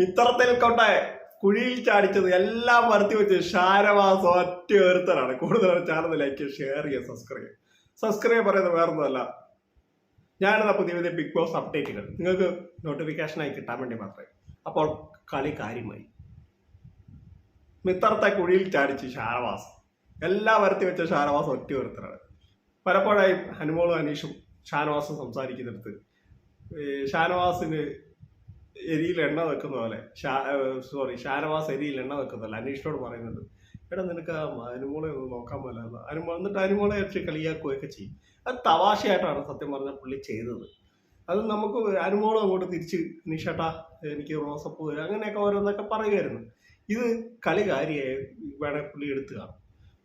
മിത്രത്തിൽ കൊണ്ട കുഴിയിൽ ചാടിച്ചത് എല്ലാം വരുത്തി വെച്ച് ഷാരവാസ് ഒറ്റ ഒരുത്തനാണ്. കൂടുതൽ ചാനൽ ലൈക്ക് ഷെയർ ചെയ്യുക സബ്സ്ക്രൈബ് സബ്സ്ക്രൈബ് പറയുന്നത് വേറൊന്നുമല്ല. ഞാനിതാ പുതിയ പുതിയ ബിഗ് ബോസ് അപ്ഡേറ്റുകൾ നിങ്ങൾക്ക് നോട്ടിഫിക്കേഷനായി കിട്ടാൻ വേണ്ടി മാത്രമേ. അപ്പോൾ കളി കാര്യമായി. മിത്രത്തെ കുഴിയിൽ ചാടിച്ച് ഷാരവാസ് എല്ലാം വരുത്തി വെച്ച ഷാനവാസ് ഒറ്റ ഒരുത്തരാണ് പലപ്പോഴായി ഹനുമോളും അനീഷും ഷാനവാസും സംസാരിക്കുന്നിടത്ത്. ഷാനവാസിന് എരിയിൽ എണ്ണ വെക്കുന്ന പോലെ. സോറി ഷാനവാസ് എരിയിൽ എണ്ണ വെക്കുന്ന പോലെ അനീഷിനോട് പറയുന്നുണ്ട് എടാ നിനക്ക് ആ അനുമോളെ ഒന്ന് നോക്കാൻ പോലെ അനുമോൾ എന്നിട്ട് അനുമോളെ ഇറച്ചി കളിയാക്കുകയൊക്കെ ചെയ്യും. അത് തവാശയായിട്ടാണ് സത്യം പറഞ്ഞ പുള്ളി ചെയ്തത്. അത് നമുക്ക് അനുമോളും അങ്ങോട്ട് തിരിച്ച് നിഷേട്ടാ എനിക്ക് റോസപ്പൂ അങ്ങനെയൊക്കെ ഓരോന്നൊക്കെ പറയുമായിരുന്നു. ഇത് കളി കാര്യമായി വേണേൽ പുള്ളി എടുത്തു കാണും.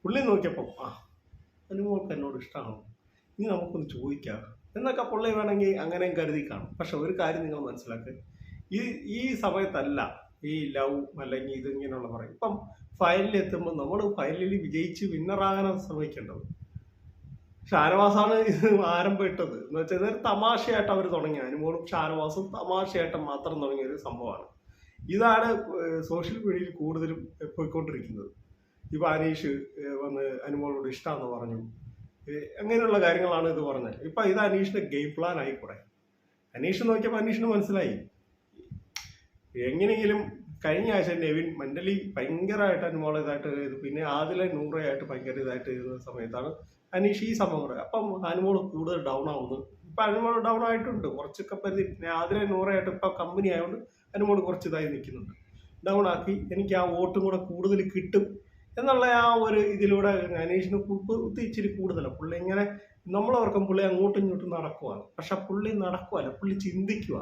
പുള്ളി നോക്കിയപ്പോൾ ആ അനുമോൾക്ക് എന്നോട് ഇഷ്ടമാണോ ഇനി നമുക്കൊന്ന് ചോദിക്കാം. എന്നൊക്കെ പുള്ളി വേണമെങ്കിൽ അങ്ങനെയും കരുതി കാണും. പക്ഷെ ഒരു കാര്യം നിങ്ങൾ മനസ്സിലാക്കുക ഈ ഈ സമയത്തല്ല ഈ ലവ് അല്ലെങ്കിൽ ഇത് ഇങ്ങനെയുള്ള പറയും. ഇപ്പം ഫൈനലിൽ എത്തുമ്പോൾ നമ്മൾ ഫൈനലിൽ വിജയിച്ച് വിന്നറാകാനാണ് ശ്രമിക്കേണ്ടത്. ഷാനവാസാണ് ഇത് ആരംഭം ഇട്ടത്. എന്ന് വെച്ചാൽ ഇതൊരു തമാശയായിട്ട് അവർ തുടങ്ങി. അനുമോളും ഷാനവാസും തമാശയായിട്ട് മാത്രം തുടങ്ങിയ ഒരു സംഭവമാണ്. ഇതാണ് സോഷ്യൽ മീഡിയയിൽ കൂടുതലും പോയിക്കൊണ്ടിരിക്കുന്നത്. ഇപ്പൊ അനീഷ് വന്ന് അനുമോളോട് ഇഷ്ടമാണെന്ന് പറഞ്ഞു. അങ്ങനെയുള്ള കാര്യങ്ങളാണ് ഇത് പറഞ്ഞത്. ഇപ്പൊ ഇത് അനീഷിന്റെ ഗെയിം പ്ലാൻ ആയിക്കൂടെ അനീഷ് നോക്കിയപ്പോൾ അനീഷിന് മനസ്സിലായി. എങ്ങനെയെങ്കിലും കഴിഞ്ഞ ആഴ്ച നെവിൻ മെന്റലി ഭയങ്കരമായിട്ട് അനുമോളെ ഇതായിട്ട് ഇത് പിന്നെ ആദിലെ നൂറയായിട്ട് ഭയങ്കര ഇതായിട്ട് ഇരുന്ന സമയത്താണ് അനീഷ് ഈ സംഭവം പറയുക അപ്പം അനുമോൾ കൂടുതൽ ഡൗൺ ആവുന്നു. ഇപ്പൊ അനുമോൾ ഡൗൺ ആയിട്ടുണ്ട്. കുറച്ചൊക്കെ പരിധി പിന്നെ ആദിലെ നൂറയായിട്ട് ഇപ്പൊ കമ്പനി ആയതുകൊണ്ട് അനുമോൾ കുറച്ച് ഇതായി നിൽക്കുന്നുണ്ട്. ഡൗൺ ആക്കി എനിക്ക് ആ വോട്ടും കൂടെ കൂടുതൽ കിട്ടും എന്നുള്ള ആ ഒരു ഇതിലൂടെ അനീഷിന് ഇച്ചിരി കൂടുതലാണ് പുള്ളി ഇങ്ങനെ നമ്മളവർക്കും പുള്ളി അങ്ങോട്ടും ഇങ്ങോട്ടും നടക്കുവാണ്. പക്ഷെ പുള്ളി നടക്കുവല്ല. പുള്ളി ചിന്തിക്കുക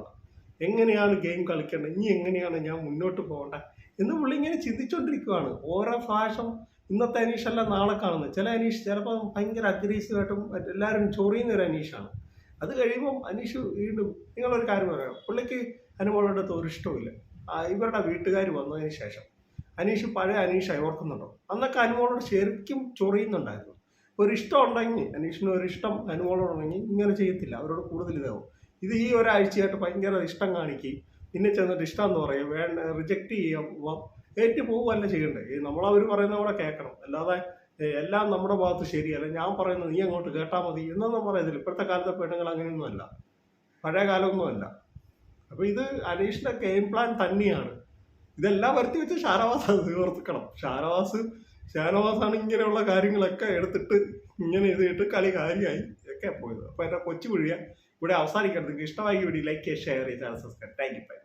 എങ്ങനെയാണ് ഗെയിം കളിക്കേണ്ടത്? ഇനി എങ്ങനെയാണ് ഞാൻ മുന്നോട്ട് പോകേണ്ടത്? എന്ന് പുള്ളി ഇങ്ങനെ ചിന്തിച്ചുകൊണ്ടിരിക്കുകയാണ് ഓരോ ഫാഷം ഇന്നത്തെ അനീഷല്ല നാളെ കാണുന്നത്. ചില അനീഷ് ചിലപ്പോൾ ഭയങ്കര അഗ്രസീവായിട്ടും എല്ലാവരും ചൊറിയുന്ന ഒരു അനീഷാണ്. അത് കഴിയുമ്പം അനീഷ് വീണ്ടും നിങ്ങളൊരു കാര്യം പറയണം പുള്ളിക്ക് അനുമോളുടെ അടുത്ത് ഒരു ഇഷ്ടമില്ല ഇവരുടെ വീട്ടുകാർ വന്നതിന് ശേഷം. അനീഷ് പഴയ അനീഷായി ഓർക്കുന്നുണ്ടോ? അന്നൊക്കെ അനുമോളോട് ശരിക്കും ചൊറിയുന്നുണ്ടായിരുന്നു. ഒരു ഉണ്ടെങ്കിൽ അനീഷിന് ഒരു ഇഷ്ടം അനുമോളോടുണ്ടെങ്കിൽ ഇങ്ങനെ ചെയ്യത്തില്ല. അവരോട് കൂടുതൽ ഇതാവും. ഇത് ഈ ഒരാഴ്ചയായിട്ട് ഭയങ്കര ഇഷ്ടം കാണിക്കുകയും പിന്നെ ചെന്നിട്ട് ഇഷ്ടം എന്ന് പറയും വേണ്ട റിജക്റ്റ് ചെയ്യാം ഏറ്റു പോവുകയല്ല ചെയ്യണ്ടേ? നമ്മൾ അവർ പറയുന്ന കൂടെ കേൾക്കണം. അല്ലാതെ എല്ലാം നമ്മുടെ ഭാഗത്ത് ശരിയല്ല. ഞാൻ പറയുന്നത് നീ അങ്ങോട്ട് കേട്ടാൽ മതി എന്നൊന്നും പറയത്തില്ല. ഇപ്പോഴത്തെ കാലത്തെ പെണ്ണുങ്ങൾ അങ്ങനെയൊന്നുമല്ല പഴയ കാലമൊന്നുമല്ല അല്ല. അപ്പൊ ഇത് അനീഷിന്റെ ഗെയിം പ്ലാൻ തന്നെയാണ്. ഇതെല്ലാം വരുത്തി വെച്ച് ഷാനവാസ് അത് തീർക്കണം ഷാനവാസ് ഷാനവാസാണ് ഇങ്ങനെയുള്ള കാര്യങ്ങളൊക്കെ എടുത്തിട്ട് ഇങ്ങനെ ഇത് ഇട്ട് കളി കാര്യമായി ഒക്കെ പോയത്. അപ്പോൾ എന്റെ കൊച്ചു കുഴിയ ഇവിടെ അവസാനിക്കണം നിങ്ങൾക്ക് ഇഷ്ടമായി വീഡിയോ ലൈക്ക് ഷെയർ ചെയ്ത് സബ്സ്ക്രൈബ് താങ്ക് യു ബൈ